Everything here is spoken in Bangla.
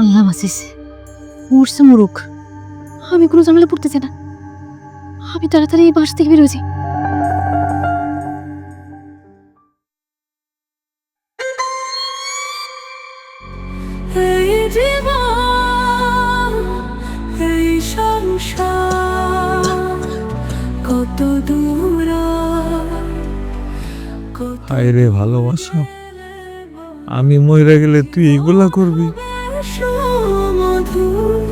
আল্লাহ বাঁচিয়েছে। মরছে মরুক আমি কোনো ঝামেলা পড়তে চাই না। আমি তাড়াতাড়ি এই বাস থেকে বেরোছি কত দূর কত হায় রে ভালোবাসা আমি মরে গেলে তুই এইগুলা করবি? মধুর কত দূর